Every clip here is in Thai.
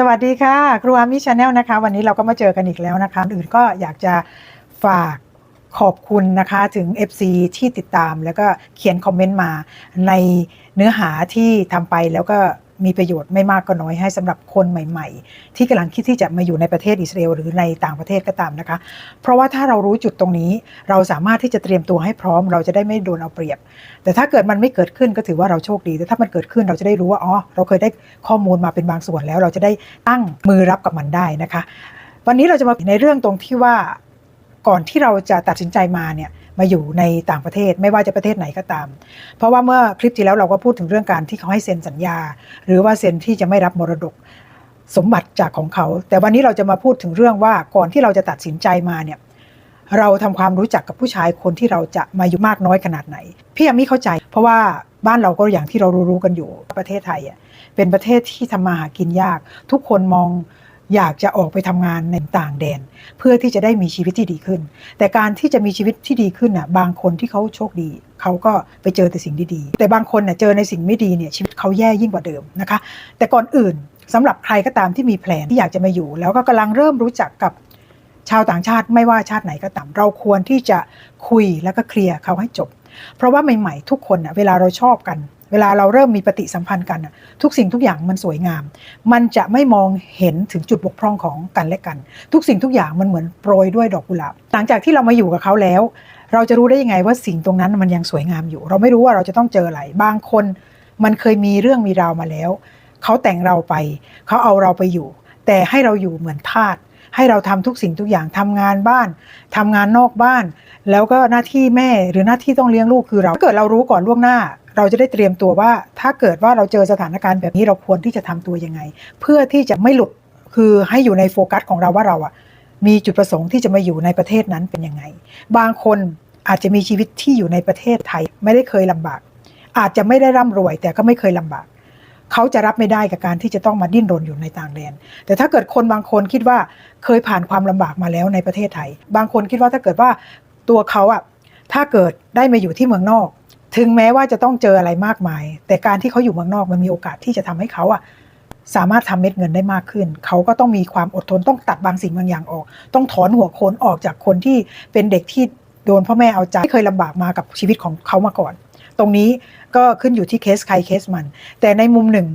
สวัสดีค่ะ ครูอามิชาแนลนะคะ วันนี้เราก็มาเจอกันอีกแล้วนะคะ อื่นก็อยากจะฝากขอบคุณนะคะถึง FC ที่ติดตามแล้วก็เขียนคอมเมนต์มาในเนื้อหาที่ทำไปแล้วก็ มีประโยชน์ไม่มากก็น้อยให้สำหรับคนใหม่ ๆ ที่กำลังคิดที่จะมาอยู่ในประเทศอิสราเอลหรือในต่างประเทศก็ตามนะคะ เพราะว่าถ้าเรารู้จุดตรงนี้ เราสามารถที่จะเตรียมตัวให้พร้อม เราจะได้ไม่โดนเอาเปรียบ แต่ถ้าเกิดมันไม่เกิดขึ้นก็ถือว่าเราโชคดี แต่ถ้ามันเกิดขึ้นเราจะได้รู้ว่าอ๋อเราเคยได้ข้อมูลมาเป็นบางส่วนแล้ว เราจะได้ตั้งมือรับกับมันได้นะคะ วันนี้เราจะมาในเรื่องตรงที่ว่าก่อนที่เราจะตัดสินใจมาเนี่ย มาอยู่ในต่างประเทศไม่ว่าจะประเทศไหนก็ตาม เพราะว่าเมื่อคลิปที่แล้วเราก็พูดถึงเรื่องการที่เขาให้เซ็นสัญญา หรือว่าเซ็นที่จะไม่รับมรดกสมบัติจากของเขา แต่วันนี้เราจะมาพูดถึงเรื่องว่าก่อนที่เราจะตัดสินใจมาเนี่ยเราทำความรู้จักกับผู้ชายคนที่เราจะมาอยู่มากน้อยขนาดไหน พี่อามี่เข้าใจ เพราะว่าบ้านเราก็อย่างที่เรารู้ๆกันอยู่ประเทศไทยอะเป็นประเทศที่ทำมาหากินยาก ทุกคนมอง อยากจะออกไปทำงานในต่างแดน เพื่อที่จะได้มีชีวิตที่ดีขึ้น แต่การที่จะมีชีวิตที่ดีขึ้นน่ะบางคนที่เขาโชคดีเขาก็ไปเจอแต่สิ่งดีๆแต่บางคนน่ะเจอในสิ่งไม่ดีเนี่ยชีวิตเขาแย่ยิ่งกว่าเดิมนะคะ แต่ก่อนอื่นสำหรับใครก็ตามที่มีแผนที่อยากจะมาอยู่ แล้วก็กำลังเริ่มรู้จักกับชาวต่างชาติไม่ว่าชาติไหนก็ตามเราควรที่จะคุยแล้วก็เคลียร์เขาให้จบ เพราะว่าใหม่ๆทุกคนน่ะเวลาเราชอบกัน เวลาเราเริ่มมีปฏิสัมพันธ์กันทุกสิ่งทุกอย่างมันสวยงาม มันจะไม่มองเห็นถึงจุดบกพร่องของกันและกัน ทุกสิ่งทุกอย่างมันเหมือนโปรยด้วยดอกกุหลาบหลังจากที่เรามาอยู่กับเขาแล้ว เราจะรู้ได้ยังไงว่าสิ่งตรงนั้นมันยังสวยงามอยู่ เราไม่รู้ว่าเราจะต้องเจออะไรบางคน มันเคยมีเรื่องมีราวมาแล้ว เขาแต่งเราไป เขาเอาเราไปอยู่ แต่ให้เราอยู่เหมือนทาสให้เราทำทุกสิ่งทุกอย่างทำงานบ้านทำงานนอกบ้าน แล้วก็หน้าที่แม่หรือหน้าที่ต้องเลี้ยงลูกคือเราถ้าเกิดเรารู้ก่อนล่วงหน้า เราจะได้เตรียมตัวว่า ถ้าเกิดว่าเราเจอสถานการณ์แบบนี้เราควรที่จะทำตัวยังไง เพื่อที่จะไม่หลุดคือให้อยู่ในโฟกัสของเราว่าเราอะมีจุดประสงค์ที่จะมาอยู่ในประเทศนั้นเป็นยังไง บางคนอาจจะมีชีวิตที่อยู่ในประเทศไทยไม่ได้เคยลำบาก อาจจะไม่ได้ร่ำรวย แต่ก็ไม่เคยลำบาก เขาจะรับไม่ได้กับการที่จะต้องมาดิ้นรนอยู่ในต่างแดน แต่ถ้าเกิดคนบางคนคิดว่าเคยผ่านความลำบากมาแล้วในประเทศไทย บางคนคิดว่าถ้าเกิดว่าตัวเขาอะถ้าเกิดได้มาอยู่ที่เมืองนอก ถึงแม้ว่าจะต้องเจออะไรมากมาย แต่การที่เขาอยู่เมืองนอกมันมีโอกาสที่จะทำให้เขาอะสามารถทำเม็ดเงินได้มากขึ้น เขาก็ต้องมีความอดทนต้องตัดบางสิ่งบางอย่างออก ต้องถอนหัวโคนออกจากคนที่เป็นเด็กที่โดนพ่อแม่เอาใจที่เคยลำบากมากับชีวิตของเขามาก่อน ตรงนี้ก็ขึ้นอยู่ที่เคสใครเคสมัน แต่ในมุมหนึ่ง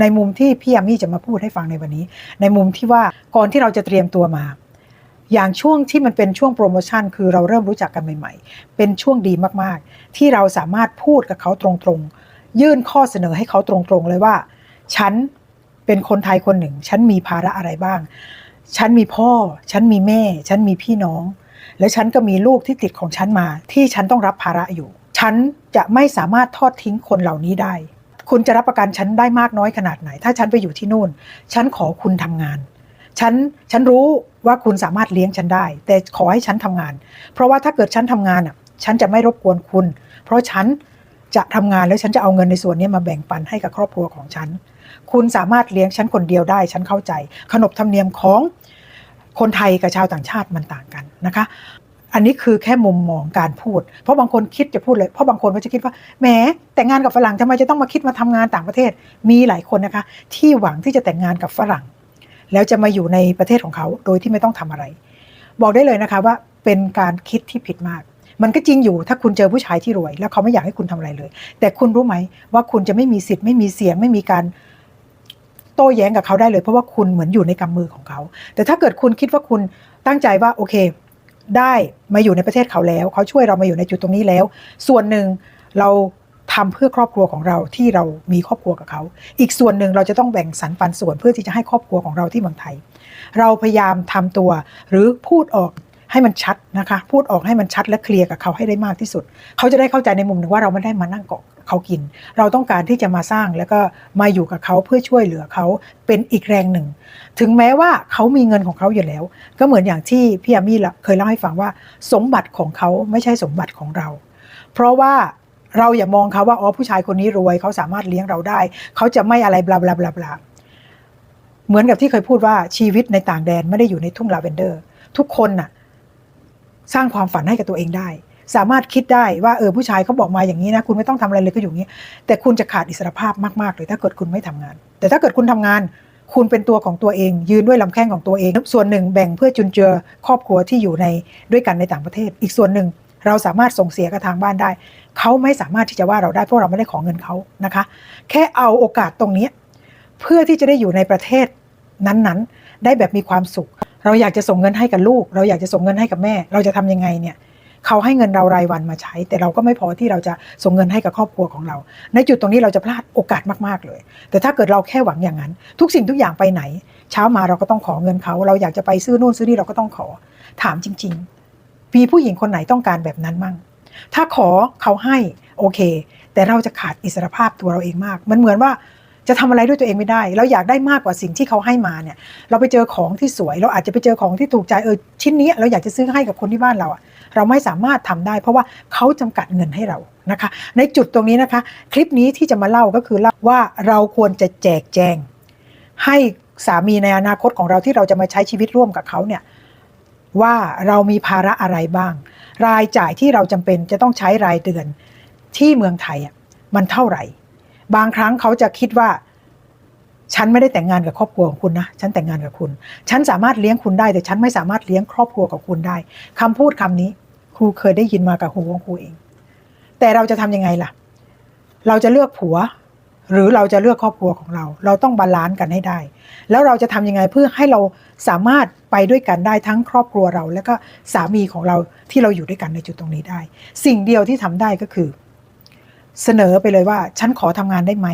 ในมุมที่พี่ยามี่จะมาพูดให้ฟังในวันนี้ ในมุมที่ว่าก่อนที่เราจะเตรียมตัวมา อย่างช่วงที่มันเป็นช่วงโปรโมชั่นคือเราเริ่มรู้จักกันใหม่ ๆ เป็นช่วงดีมากๆ ที่เราสามารถพูดกับเขาตรงๆ ยื่นข้อเสนอให้เขาตรงๆเลยว่า ฉันเป็นคนไทยคนหนึ่ง ฉันมีภาระอะไรบ้าง ฉันมีพ่อ ฉันมีแม่ ฉันมีพี่น้อง และฉันก็มีลูกที่ติดของฉันมา ที่ฉันต้องรับภาระอยู่ ฉันจะไม่สามารถทอดทิ้งคนเหล่านี้ได้ คุณจะรับประกันฉันได้มากน้อยขนาดไหน ถ้าฉันไปอยู่ที่นู่น ฉันขอคุณทำงาน ฉันฉันรู้ว่าคุณสามารถเลี้ยงฉันได้ แต่ขอให้ฉันทำงาน เพราะว่าถ้าเกิดฉันทำงานอะฉันจะไม่รบกวนคุณ เพราะฉันจะทำงานแล้วฉันจะเอาเงินในส่วนนี้มาแบ่งปันให้กับครอบครัวของฉัน คุณสามารถเลี้ยงฉันคนเดียวได้ ฉันเข้าใจ ขนบธรรมเนียมของคนไทยกับชาวต่างชาติมันต่างกันนะคะ อันนี้คือแค่มุมมองการพูด เพราะบางคนคิดจะพูดเลย เพราะบางคนก็จะคิดว่า แหม แต่งงานกับฝรั่งทำไมจะต้องมาคิดมาทำงานต่างประเทศ มีหลายคนนะคะ ที่หวังที่จะแต่งงานกับฝรั่ง แล้วจะมาอยู่ในประเทศของเขาโดยที่ไม่ต้องทำอะไร บอกได้เลยนะคะว่าเป็นการคิดที่ผิดมาก มันก็จริงอยู่ถ้าคุณเจอผู้ชายที่รวย แล้วเขาไม่อยากให้คุณทำอะไรเลย แต่คุณรู้ไหมว่าคุณจะไม่มีสิทธิ์ไม่มีเสียงไม่มีการโต้แย้งกับเขาได้เลย เพราะว่าคุณเหมือนอยู่ในกำมือของเขา แต่ถ้าเกิดคุณคิดว่าคุณตั้งใจว่าโอเค ได้มาอยู่ในประเทศเขาแล้ว เขาช่วยเรามาอยู่ในจุดตรงนี้แล้ว ส่วนหนึ่งเรา ทำเพื่อครอบครัวของเราที่เรามีครอบครัวกับเขา อีกส่วนหนึ่งเราจะต้องแบ่งสรรปันส่วนเพื่อที่จะให้ครอบครัวของเราที่เมืองไทย เราพยายามทำตัวหรือพูดออกให้มันชัดนะคะ พูดออกให้มันชัดและเคลียร์กับเขาให้ได้มากที่สุด เขาจะได้เข้าใจในมุมหนึ่งว่าเราไม่ได้มานั่งเกาะเขากิน เราต้องการที่จะมาสร้างแล้วก็มาอยู่กับเขาเพื่อช่วยเหลือเขาเป็นอีกแรงหนึ่ง ถึงแม้ว่าเขามีเงินของเขาอยู่แล้ว ก็เหมือนอย่างที่พี่อามี่เคยเล่าให้ฟังว่า สมบัติของเขาไม่ใช่สมบัติของเรา เพราะว่า เราอย่ามองเขาว่าอ๋อผู้ชายคนนี้รวยเขาสามารถเลี้ยงเราได้ เขาจะไม่อะไรบลาบลาบลาบลาเหมือนกับที่เคยพูดว่าชีวิตในต่างแดนไม่ได้อยู่ในทุ่งลาเวนเดอร์ ทุกคนน่ะ สร้างความฝันให้กับตัวเองได้ สามารถคิดได้ว่าเออผู้ชายเขาบอกมาอย่างนี้นะ คุณไม่ต้องทำอะไรเลยก็อยู่อย่างนี้ แต่คุณจะขาดอิสรภาพมากๆเลยถ้าเกิดคุณไม่ทำงาน แต่ถ้าเกิดคุณทำงาน คุณเป็นตัวของตัวเอง ยืนด้วยลำแข้งของตัวเอง ส่วนหนึ่งแบ่งเพื่อจุนเจือครอบครัวที่อยู่ในด้วยกันในต่างประเทศ อีกส่วนหนึ่งเราสามารถส่งเสียกับทางบ้านได้ เขาไม่สามารถที่จะว่าเราได้เพราะเราไม่ได้ขอเงินเขานะคะ แค่เอาโอกาสตรงนี้ เพื่อที่จะได้อยู่ในประเทศนั้นๆ ได้แบบมีความสุข เราอยากจะส่งเงินให้กับลูก เราอยากจะส่งเงินให้กับแม่ เราจะทำยังไงเนี่ยเขาให้เงินเรารายวันมาใช้ แต่เราก็ไม่พอที่เราจะส่งเงินให้กับครอบครัวของเรา ในจุดตรงนี้เราจะพลาดโอกาสมากๆเลย แต่ถ้าเกิดเราแค่หวังอย่างนั้น ทุกสิ่งทุกอย่างไปไหน เช้ามาเราก็ต้องขอเงินเขา เราอยากจะไปซื้อนู่นซื้อนี่เราก็ต้องขอ ถามจริง ๆ มีผู้หญิงคนไหนต้องการแบบนั้นมั่ง ถ้าขอเขาให้โอเค แต่เราจะขาดอิสรภาพตัวเราเองมาก มันเหมือนว่าจะทำอะไรด้วยตัวเองไม่ได้ เราอยากได้มากกว่าสิ่งที่เขาให้มาเนี่ย เราไปเจอของที่สวย เราอาจจะไปเจอของที่ถูกใจเออชิ้นนี้ เราอยากจะซื้อให้กับคนที่บ้านเราอะเราไม่สามารถทำได้ เพราะว่าเขาจำกัดเงินให้เรานะคะ ในจุดตรงนี้นะคะ คลิปนี้ที่จะมาเล่าก็คือเล่าว่าเราควรจะแจกแจง ให้สามีในอนาคตของเราที่เราจะมาใช้ชีวิตร่วมกับเขาเนี่ย ว่าเรามีภาระอะไรบ้าง รายจ่ายที่เราจำเป็นจะต้องใช้รายเดือนที่เมืองไทยอะมันเท่าไหร่ บางครั้งเขาจะคิดว่า ฉันไม่ได้แต่งงานกับครอบครัวของคุณนะ ฉันแต่งงานกับคุณ ฉันสามารถเลี้ยงคุณได้ แต่ฉันไม่สามารถเลี้ยงครอบครัวของคุณได้คำพูดคำนี้ครูเคยได้ยินมากับหูของครูเอง แต่เราจะทำยังไงล่ะ เราจะเลือกผัว หรือเราจะเลือกครอบครัวของเรา เราต้องบาลานซ์กันให้ได้ แล้วเราจะทำยังไงเพื่อให้เราสามารถ ไปด้วยกันได้ทั้งครอบครัวเรา และก็สามีของเราที่เราอยู่ด้วยกันในจุดตรงนี้ได้ สิ่งเดียวที่ทำได้ก็คือ เสนอไปเลยว่า ฉันขอทำงานได้ไหม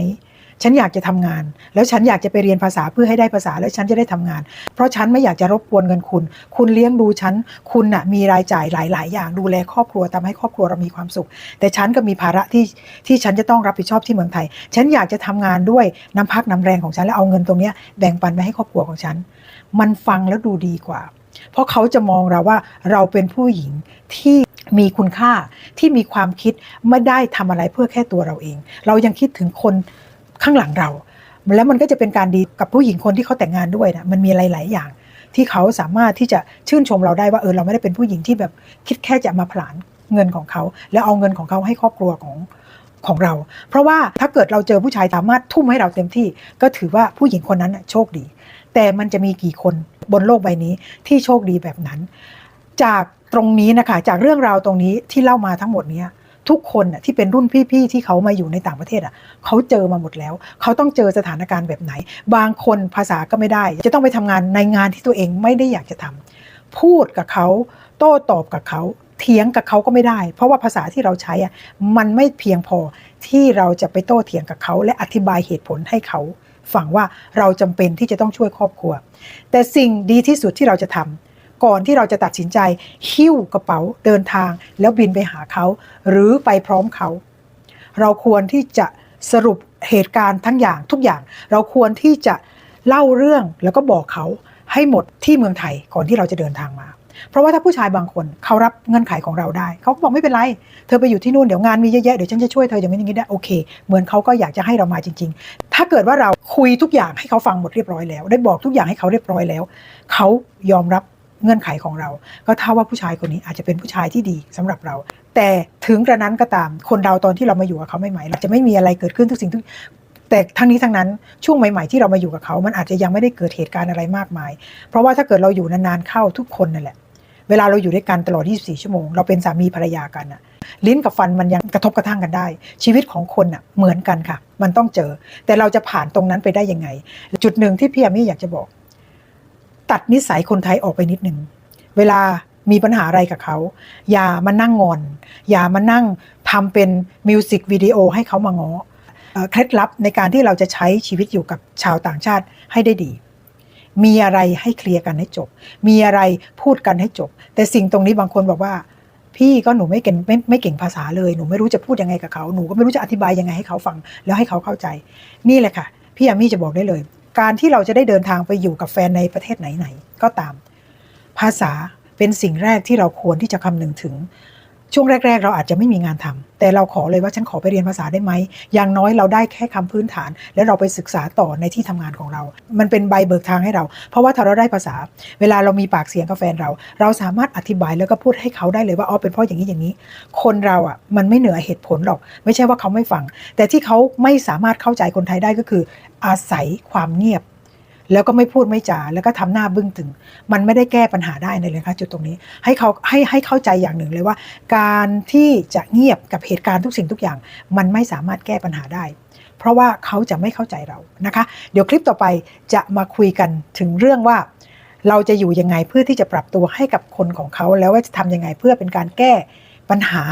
ฉันอยากจะทำงาน แล้วฉันอยากจะไปเรียนภาษาเพื่อให้ได้ภาษาแล้วฉันจะได้ทำงาน เพราะฉันไม่อยากจะรบกวนเงินคุณ คุณเลี้ยงดูฉัน คุณน่ะมีรายจ่ายหลาย ๆ อย่างดูแลครอบครัวทำให้ครอบครัวเรามีความสุข แต่ฉันก็มีภาระที่ที่ฉันจะต้องรับผิดชอบที่เมืองไทย ฉันอยากจะทำงานด้วยน้ำพักน้ำแรงของฉันแล้วเอาเงินตรงนี้แบ่งปันไปให้ครอบครัวของฉัน มันฟังแล้วดูดีกว่า เพราะเขาจะมองเราว่าเราเป็นผู้หญิงที่มีคุณค่าที่มีความคิดไม่ได้ทำอะไรเพื่อแค่ตัวเราเอง เรายังคิดถึงคน ข้างหลังเรา แล้วมันก็จะเป็นการดีกับผู้หญิงคนที่เขาแต่งงานด้วยนะมันมีหลาย ๆ อย่าง ที่เขาสามารถที่จะชื่นชมเราได้ว่าเออเราไม่ได้เป็นผู้หญิงที่แบบคิดแค่จะมาผลาญเงินของเขา แล้วเอาเงินของเขาให้ครอบครัวของของเรา เพราะว่าถ้าเกิดเราเจอผู้ชายสามารถทุ่มให้เราเต็มที่ ก็ถือว่าผู้หญิงคนนั้นโชคดี แต่มันจะมีกี่คนบนโลกใบนี้ที่โชคดีแบบนั้น จากตรงนี้นะคะจากเรื่องราวตรงนี้ที่เล่ามาทั้งหมดเนี้ย ทุกคนน่ะที่เป็นรุ่นพี่ๆที่เขามาอยู่ในต่างประเทศอะเขาเจอมาหมดแล้ว เขาต้องเจอสถานการณ์แบบไหน บางคนภาษาก็ไม่ได้ จะต้องไปทำงานในงานที่ตัวเองไม่ได้อยากจะทำพูดกับเขาโต้ตอบกับเขาเถียงกับเขาก็ไม่ได้ เพราะว่าภาษาที่เราใช้อะมันไม่เพียงพอที่เราจะไปโต้เถียงกับเขา และอธิบายเหตุผลให้เขาฟังว่าเราจำเป็นที่จะต้องช่วยครอบครัว แต่สิ่งดีที่สุดที่เราจะทำ ก่อนที่เราจะตัดสินใจหิ้วกระเป๋าเดินทาง แล้วบินไปหาเขา หรือไปพร้อมเขา เราควรที่จะสรุปเหตุการณ์ทั้งอย่างทุกอย่าง เราควรที่จะเล่าเรื่องแล้วก็บอกเขาให้หมดที่เมืองไทยก่อนที่เราจะเดินทางมา เพราะว่าถ้าผู้ชายบางคนเขารับเงื่อนไขของเราได้ เขาก็บอกไม่เป็นไร เธอไปอยู่ที่นู่นเดี๋ยวงานมีเยอะแยะเดี๋ยวฉันจะช่วยเธออย่างนี้อย่างนี้ได้โอเค เหมือนเขาก็อยากจะให้เรามาจริง ๆ ถ้าเกิดว่าเราคุยทุกอย่างให้เขาฟังหมดเรียบร้อยแล้ว ได้บอกทุกอย่างให้เขาเรียบร้อยแล้ว เขายอมรับ เงื่อนไขของเรา ก็เท่าว่าผู้ชายคนนี้อาจจะเป็นผู้ชายที่ดีสำหรับเรา แต่ถึงกระนั้นก็ตามคนเราตอนที่เรามาอยู่กับเขาใหม่ๆเราจะไม่มีอะไรเกิดขึ้นทุกสิ่งทุกแต่ทั้งนี้ทั้งนั้นช่วงใหม่ ๆ ที่เรามาอยู่กับเขา มันอาจจะยังไม่ได้เกิดเหตุการณ์อะไรมากมาย เพราะว่าถ้าเกิดเราอยู่นานๆเข้าทุกคนนั่นแหละเวลาเราอยู่ด้วยกันตลอด 24 ชั่วโมง เราเป็นสามีภรรยากันอะลิ้นกับฟันมันยังกระทบกระทั่งกันได้ ชีวิตของคนอะเหมือนกันค่ะ มันต้องเจอ แต่เราจะผ่านตรงนั้นไปได้ยังไง จุดหนึ่งที่พี่อามี่อยากจะบอก ตัดนิสัยคนไทยออกไปนิดหนึ่ง เวลามีปัญหาอะไรกับเขา อย่ามานั่งงอน อย่ามานั่งทำเป็นมิวสิกวิดีโอให้เขามาง้อเอ่อเคล็ดลับในการที่เราจะใช้ชีวิตอยู่กับชาวต่างชาติให้ได้ดี มีอะไรให้เคลียร์กันให้จบ มีอะไรพูดกันให้จบ แต่สิ่งตรงนี้บางคนบอกว่า พี่ก็หนูไม่เก่งไม่ไม่เก่งภาษาเลย หนูไม่รู้จะพูดยังไงกับเขา หนูก็ไม่รู้จะอธิบายยังไงให้เขาฟัง แล้วให้เขาเข้าใจ นี่แหละค่ะ พี่อามี่จะบอกได้เลย การที่เราจะได้เดินทางไปอยู่กับแฟนในประเทศไหนๆก็ตาม ภาษาเป็นสิ่งแรกที่เราควรที่จะคำนึงถึง ช่วงแรก ๆ เราอาจจะไม่มีงานทำ แต่เราขอเลยว่าฉันขอไปเรียนภาษาได้ไหมอย่างน้อยเราได้แค่คำพื้นฐาน แล้วเราไปศึกษาต่อในที่ทำงานของเรา มันเป็นใบเบิกทางให้เรา เพราะว่าถ้าเราได้ภาษา เวลาเรามีปากเสียงกับแฟนเรา เราสามารถอธิบายแล้วก็พูดให้เขาได้เลยว่าอ๋อเป็นเพราะอย่างนี้อย่างนี้ คนเราอะมันไม่เหนือเหตุผลหรอก ไม่ใช่ว่าเขาไม่ฟัง แต่ที่เขาไม่สามารถเข้าใจคนไทยได้ก็คือ อาศัยความเงียบ แล้วก็ไม่พูดไม่จาแล้วก็ทำหน้าบึ้งตึง มันไม่ได้แก้ปัญหาได้เลยนะคะจุดตรงนี้ให้เขาให้ให้เข้าใจอย่างหนึ่งเลยว่า การที่จะเงียบกับเหตุการณ์ทุกสิ่งทุกอย่าง มันไม่สามารถแก้ปัญหาได้ เพราะว่าเขาจะไม่เข้าใจเรานะคะ เดี๋ยวคลิปต่อไปจะมาคุยกันถึงเรื่องว่า เราจะอยู่ยังไงเพื่อที่จะปรับตัวให้กับคนของเขาแล้วว่าจะทำยังไงเพื่อเป็นการแก้ปัญหา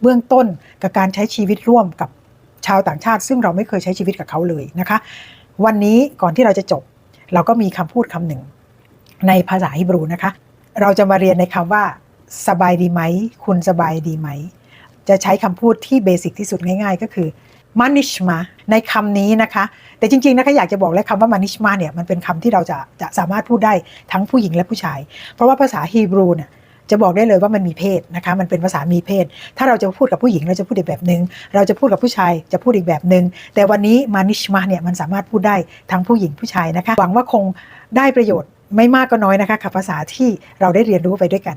เบื้องต้นกับการใช้ชีวิตร่วมกับชาวต่างชาติ ซึ่งเราไม่เคยใช้ชีวิตกับเขาเลยนะคะ วันนี้ก่อนที่เราจะจบ เราก็มีคำพูดคำหนึ่ง ในภาษาฮิบรูนะคะ เราจะมาเรียนในคำว่า สบายดีไหม คุณสบายดีไหม จะใช้คำพูดที่เบสิกที่สุดง่าย ๆ ก็คือมานิชมาในคำนี้นะคะ แต่จริงๆนะคะอยากจะบอกเลยคำว่ามานิชมาเนี่ยมันเป็นคำที่เราจะจะสามารถพูดได้ทั้งผู้หญิงและผู้ชาย เพราะว่าภาษาฮีบรูเนี่ย จะบอกได้เลยว่ามันมีเพศนะคะมันเป็นภาษามีเพศ ถ้าเราจะพูดกับผู้หญิงเราจะพูดอีกแบบหนึ่งเราจะพูดกับผู้ชายจะพูดอีกแบบหนึ่งแต่วันนี้มานิชมาเนี่ยมันสามารถพูดได้ทั้งผู้หญิงผู้ชายนะคะหวังว่าคงได้ประโยชน์ไม่มากก็น้อยนะคะกับภาษาที่เราได้เรียนรู้ไปด้วยกัน